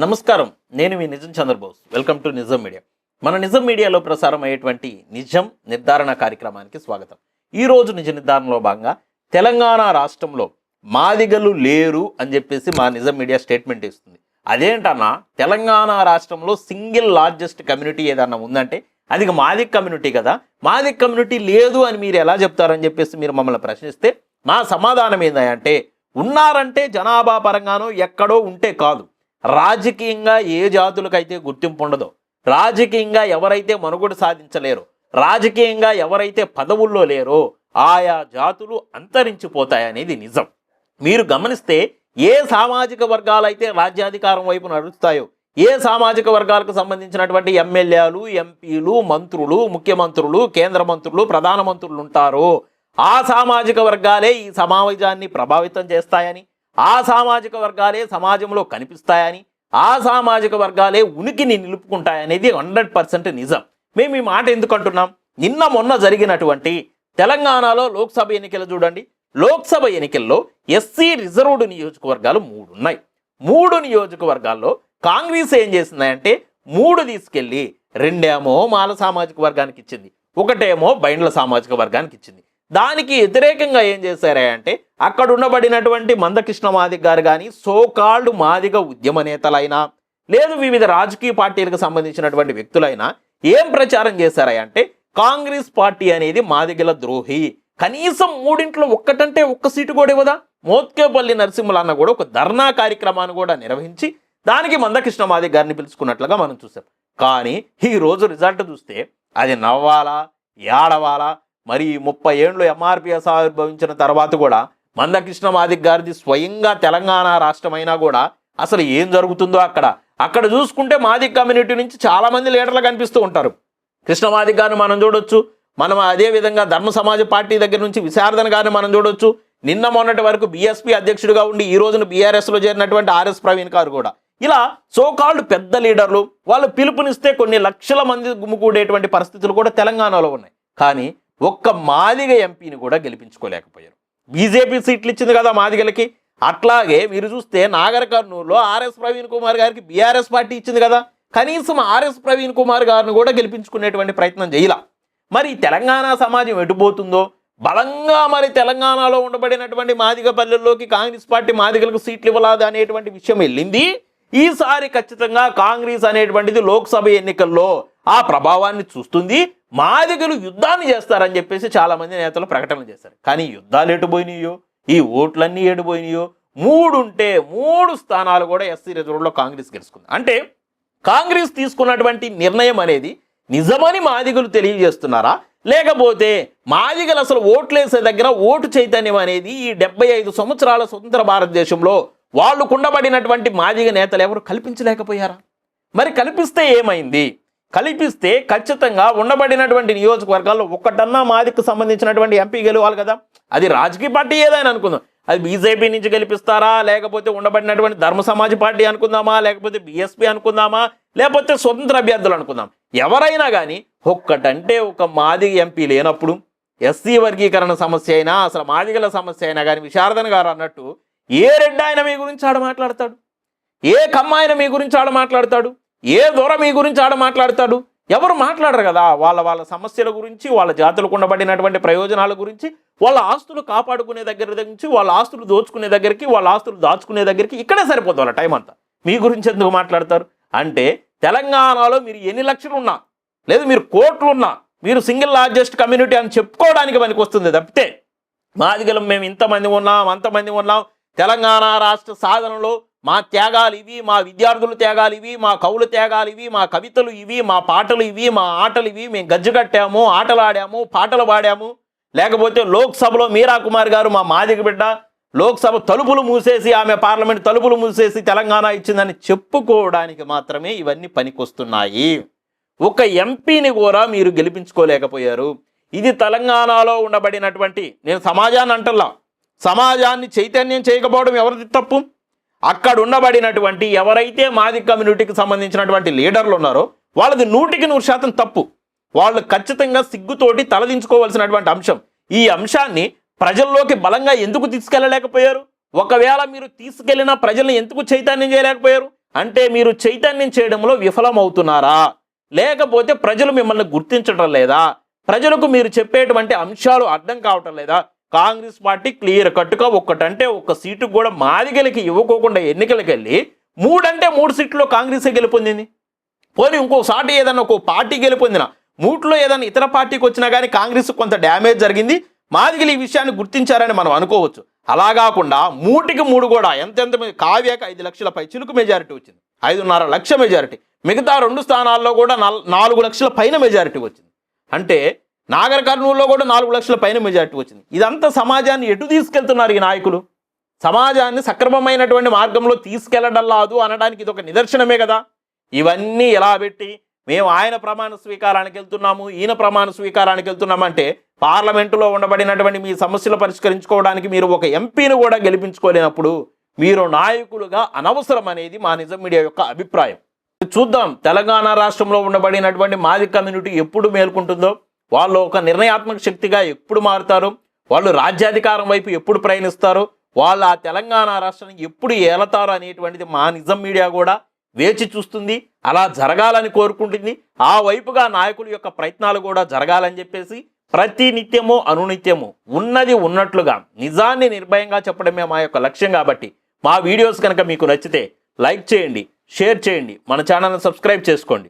నమస్కారం. నేను మీ Nijam Chandrabose. Welcome to Nijam media. మన నిజం మీడియాలో ప్రసారం అయ్యేటువంటి నిజం నిర్ధారణ కార్యక్రమానికి స్వాగతం. ఈరోజు నిజ నిర్ధారణలో భాగంగా తెలంగాణ రాష్ట్రంలో మాదిగలు లేరు అని చెప్పేసి మా నిజం మీడియా స్టేట్మెంట్ ఇస్తుంది. అదేంటన్నా తెలంగాణ రాష్ట్రంలో సింగిల్ లార్జెస్ట్ కమ్యూనిటీ ఏదన్నా ఉందంటే అది మాదిక్ కమ్యూనిటీ కదా. మాదిక్ కమ్యూనిటీ లేదు అని మీరు ఎలా చెప్తారని చెప్పేసి మీరు మమ్మల్ని ప్రశ్నిస్తే మా సమాధానం ఏంటంటే ఉన్నారంటే జనాభా పరంగానో ఎక్కడో ఉంటే కాదు. రాజకీయంగా ఏ జాతులకైతే గుర్తింపు ఉండదో రాజకీయంగా ఎవరైతే మనుగడ సాధించలేరో రాజకీయంగా ఎవరైతే పదవుల్లో లేరో ఆయా జాతులు అంతరించిపోతాయనేది నిజం. మీరు గమనిస్తే ఏ సామాజిక వర్గాలైతే రాజ్యాధికారం వైపు నడుస్తాయో ఏ సామాజిక వర్గాలకు సంబంధించినటువంటి ఎమ్మెల్యేలు ఎంపీలు మంత్రులు ముఖ్యమంత్రులు కేంద్ర మంత్రులు ప్రధానమంత్రులు ఉంటారో ఆ సామాజిక వర్గాలే ఈ సమావేశాన్ని ప్రభావితం చేస్తాయని ఆ సామాజిక వర్గాలే సమాజంలో కనిపిస్తాయని ఆ సామాజిక వర్గాలే ఉనికిని నిలుపుకుంటాయనేది హండ్రెడ్ పర్సెంట్ నిజం. మేము ఈ మాట ఎందుకు అంటున్నాం? నిన్న మొన్న జరిగినటువంటి తెలంగాణలో లోక్సభ ఎన్నికలు చూడండి. లోక్సభ ఎన్నికల్లో ఎస్సీ రిజర్వ్డ్ నియోజకవర్గాలు మూడు ఉన్నాయి. మూడు నియోజకవర్గాల్లో కాంగ్రెస్ ఏం చేసిందంటే మూడు తీసుకెళ్ళి రెండేమో మాల సామాజిక వర్గానికి ఇచ్చింది. ఒకటేమో బైండ్ల సామాజిక వర్గానికి ఇచ్చింది. దానికి వ్యతిరేకంగా ఏం చేశారా అంటే అక్కడ ఉండబడినటువంటి మందకృష్ణ మాదిక్ గారు కానీ సోకాల్డ్ మాదిగ ఉద్యమ నేతలైనా లేదు వివిధ రాజకీయ పార్టీలకు సంబంధించినటువంటి వ్యక్తులైనా ఏం ప్రచారం చేశారా అంటే కాంగ్రెస్ పార్టీ అనేది మాదిగల ద్రోహి. కనీసం మూడింట్లో ఒక్కటంటే ఒక్క సీటు కూడా ఇవ్వదా? మోత్కేపల్లి నరసింహులన్న కూడా ఒక ధర్నా కార్యక్రమాన్ని కూడా నిర్వహించి దానికి మందకృష్ణ మాదిక్ గారిని పిలుచుకున్నట్లుగా మనం చూసాం కానీ ఈ రోజు రిజల్ట్ చూస్తే అది నవ్వాలా ఏడవాలా మరి ముప్పై ఏండ్లు ఎంఆర్పిఎస్ ఆవిర్భవించిన తర్వాత కూడా మందకృష్ణ మాదిక్ గారిది స్వయంగా తెలంగాణ రాష్ట్రమైనా కూడా అసలు ఏం జరుగుతుందో అక్కడ. అక్కడ చూసుకుంటే మాదిక్ కమ్యూనిటీ నుంచి చాలామంది లీడర్లు కనిపిస్తూ ఉంటారు. కృష్ణ మాదిక్ గారిని మనం చూడొచ్చు. మనం అదే విధంగా ధర్మ సమాజ పార్టీ దగ్గర నుంచి విశారదన్ గారిని మనం చూడొచ్చు. నిన్న మొన్నటి వరకు బీఎస్పీ అధ్యక్షుడిగా ఉండి ఈ రోజున బీఆర్ఎస్లో చేరినటువంటి ఆర్ఎస్ ప్రవీణ్ గారు కూడా. ఇలా సోకాల్డ్ పెద్ద లీడర్లు వాళ్ళు పిలుపునిస్తే కొన్ని లక్షల మంది గుమ్ముకూడేటువంటి పరిస్థితులు కూడా తెలంగాణలో ఉన్నాయి. కానీ ఒక్క మాదిగ ఎంపీని కూడా గెలిపించుకోలేకపోయారు. బీజేపీ సీట్లు ఇచ్చింది కదా మాదిగలకి. అట్లాగే మీరు చూస్తే నాగర్ కర్నూలులో ఆర్ఎస్ ప్రవీణ్ కుమార్ గారికి బీఆర్ఎస్ పార్టీ ఇచ్చింది కదా. కనీసం ఆర్ఎస్ ప్రవీణ్ కుమార్ గారిని కూడా గెలిపించుకునేటువంటి ప్రయత్నం చేయాల. మరి తెలంగాణ సమాజం ఎటుపోతుందో బలంగా మరి తెలంగాణలో ఉండబడినటువంటి మాదిగ పల్లెల్లోకి కాంగ్రెస్ పార్టీ మాదిగలకు సీట్లు ఇవ్వలేదు అనేటువంటి విషయం వెళ్ళింది. ఈసారి ఖచ్చితంగా కాంగ్రెస్ అనేటువంటిది లోక్సభ ఎన్నికల్లో ఆ ప్రభావాన్ని చూస్తుంది. మాదిగలు యుద్ధాన్ని చేస్తారని చెప్పేసి చాలామంది నేతలు ప్రకటనలు చేశారు. కానీ యుద్ధాలు ఎటుపోయినాయో ఈ ఓట్లన్నీ ఎటుపోయినాయో మూడు ఉంటే మూడు స్థానాలు కూడా ఎస్సీ రిజర్వ్లో కాంగ్రెస్ గెలుచుకుంది. అంటే కాంగ్రెస్ తీసుకున్నటువంటి నిర్ణయం అనేది నిజమని మాదిగలు తెలియజేస్తున్నారా? లేకపోతే మాదిగలు అసలు ఓట్లేసే దగ్గర ఓటు చైతన్యం అనేది ఈ డెబ్బై ఐదు సంవత్సరాల స్వతంత్ర భారతదేశంలో వాళ్ళు కుండబడినటువంటి మాదిగ నేతలు ఎవరు కల్పించలేకపోయారా? మరి కల్పిస్తే ఏమైంది? కల్పిస్తే ఖచ్చితంగా ఉండబడినటువంటి నియోజకవర్గాల్లో ఒక్కటన్నా మాదికి సంబంధించినటువంటి ఎంపీ గెలవాలి కదా. అది రాజకీయ పార్టీ ఏదైనా అనుకుందాం. అది బీజేపీ నుంచి గెలిపిస్తారా? లేకపోతే ఉండబడినటువంటి ధర్మ సమాజ్ పార్టీ అనుకుందామా? లేకపోతే బీఎస్పీ అనుకుందామా? లేకపోతే స్వతంత్ర అభ్యర్థులు అనుకుందాం. ఎవరైనా కానీ ఒక్కటంటే ఒక మాదిగ ఎంపీ లేనప్పుడు ఎస్సీ వర్గీకరణ సమస్య అయినా అసలు మాదిగల సమస్య అయినా కానీ విశారదన్ గారు అన్నట్టు ఏ రెడ్డి ఆయన మీ గురించి ఆడ మాట్లాడతాడు? ఏ కమ్మాయన మీ గురించి ఆడ మాట్లాడతాడు? ఏ దొర మీ గురించి ఆడ మాట్లాడతాడు? ఎవరు మాట్లాడరు కదా? వాళ్ళ వాళ్ళ సమస్యల గురించి వాళ్ళ జాతులకు ఉండబడినటువంటి ప్రయోజనాల గురించి వాళ్ళ ఆస్తులు కాపాడుకునే దగ్గర నుంచి వాళ్ళ ఆస్తులు దోచుకునే దగ్గరికి వాళ్ళ ఆస్తులు దాచుకునే దగ్గరికి ఇక్కడే సరిపోతుంది వాళ్ళ టైం అంతా. మీ గురించి ఎందుకు మాట్లాడతారు? అంటే తెలంగాణలో మీరు ఎన్ని లక్షలు ఉన్నా లేదు మీరు కోట్లు ఉన్నా మీరు సింగిల్ లార్జెస్ట్ కమ్యూనిటీ అని చెప్పుకోవడానికి పనికి వస్తుంది తప్పితే మాదిగలం మేము ఇంతమంది ఉన్నాం అంతమంది ఉన్నాం తెలంగాణ రాష్ట్ర సాధనలో మా త్యాగాలు ఇవి మా విద్యార్థులు త్యాగాలు ఇవి మా కవుల త్యాగాలు ఇవి మా కవితలు ఇవి మా పాటలు ఇవి మా ఆటలు ఇవి మేము గజ్జు కట్టాము ఆటలాడాము పాటలు పాడాము. లేకపోతే లోక్సభలో మీరా కుమార్ గారు మా మాదిగ బిడ్డ లోక్సభ తలుపులు మూసేసి ఆమె పార్లమెంట్ తలుపులు మూసేసి తెలంగాణ ఇచ్చిందని చెప్పుకోవడానికి మాత్రమే ఇవన్నీ పనికొస్తున్నాయి. ఒక ఎంపీని కూడా మీరు గెలిపించుకోలేకపోయారు. ఇది తెలంగాణలో ఉండబడినటువంటి నేను సమాజాన్ని అంటల్లా సమాజాన్ని చైతన్యం చేయకపోవడం ఎవరిది తప్పు? అక్కడ ఉండబడినటువంటి ఎవరైతే మాది కమ్యూనిటీకి సంబంధించినటువంటి లీడర్లు ఉన్నారో వాళ్ళది నూటికి నూరు శాతం తప్పు. వాళ్ళు ఖచ్చితంగా సిగ్గుతోటి తలదించుకోవాల్సినటువంటి అంశం. ఈ అంశాన్ని ప్రజల్లోకి బలంగా ఎందుకు తీసుకెళ్ళలేకపోయారు? ఒకవేళ మీరు తీసుకెళ్ళిన ప్రజల్ని ఎందుకు చైతన్యం చేయలేకపోయారు? అంటే మీరు చైతన్యం చేయడంలో విఫలమవుతున్నారా? లేకపోతే ప్రజలు మిమ్మల్ని గుర్తించడం లేదా? ప్రజలకు మీరు చెప్పేటువంటి అంశాలు అర్థం కావటం లేదా? కాంగ్రెస్ పార్టీ క్లియర్ కట్టుగా ఒక్కటంటే ఒక్క సీటు కూడా మాదిగలకి ఇవ్వకోకుండా ఎన్నికలకు వెళ్ళి మూడంటే మూడు సీట్లు కాంగ్రెసే గెలుపొందింది. పోనీ ఇంకోసారి ఏదైనా ఒక పార్టీ గెలుపొందిన మూట్లో ఏదైనా ఇతర పార్టీకి వచ్చినా కానీ కాంగ్రెస్ కొంత డ్యామేజ్ జరిగింది. మాదిగలు ఈ విషయాన్ని గుర్తించారని మనం అనుకోవచ్చు. అలా కాకుండా మూటికి మూడు కూడా ఎంతెంత కావ్యాక ఐదు లక్షలపై చిలుకు మెజారిటీ వచ్చింది. ఐదున్నర లక్ష మెజారిటీ. మిగతా రెండు స్థానాల్లో కూడా నాలుగు లక్షల పైన మెజారిటీ వచ్చింది. అంటే నాగర్ కర్నూలులో కూడా నాలుగు లక్షల పైన మెజార్టీ వచ్చింది. ఇదంతా సమాజాన్ని ఎటు తీసుకెళ్తున్నారు ఈ నాయకులు? సమాజాన్ని సక్రమమైనటువంటి మార్గంలో తీసుకెళ్ళడల్లాదు అనడానికి ఇది ఒక నిదర్శనమే కదా. ఇవన్నీ ఎలా పెట్టి మేము ఆయన ప్రమాణ స్వీకారానికి వెళ్తున్నాము ఈయన ప్రమాణ స్వీకారానికి వెళ్తున్నామంటే పార్లమెంటులో ఉండబడినటువంటి మీ సమస్యలు పరిష్కరించుకోవడానికి మీరు ఒక ఎంపీని కూడా గెలిపించుకోలేనప్పుడు మీరు నాయకులుగా అనవసరం అనేది మా నిజం మీడియా యొక్క అభిప్రాయం. చూద్దాం తెలంగాణ రాష్ట్రంలో ఉండబడినటువంటి మాది కమ్యూనిటీ ఎప్పుడు మేల్కొంటుందో. వాళ్ళు ఒక నిర్ణయాత్మక శక్తిగా ఎప్పుడు మారుతారు? వాళ్ళు రాజ్యాధికారం వైపు ఎప్పుడు ప్రయాణిస్తారు? వాళ్ళు ఆ తెలంగాణ రాష్ట్రాన్ని ఎప్పుడు ఏలతారు అనేటువంటిది మా నిజం మీడియా కూడా వేచి చూస్తుంది. అలా జరగాలని కోరుకుంటుంది. ఆ వైపుగా నాయకుల యొక్క ప్రయత్నాలు కూడా జరగాలని చెప్పేసి ప్రతి నిత్యము అనునిత్యము ఉన్నది ఉన్నట్లుగా నిజాన్ని నిర్భయంగా చెప్పడమే మా యొక్క లక్ష్యం కాబట్టి మా వీడియోస్ కనుక మీకు నచ్చితే లైక్ చేయండి షేర్ చేయండి మన ఛానల్ని సబ్స్క్రైబ్ చేసుకోండి.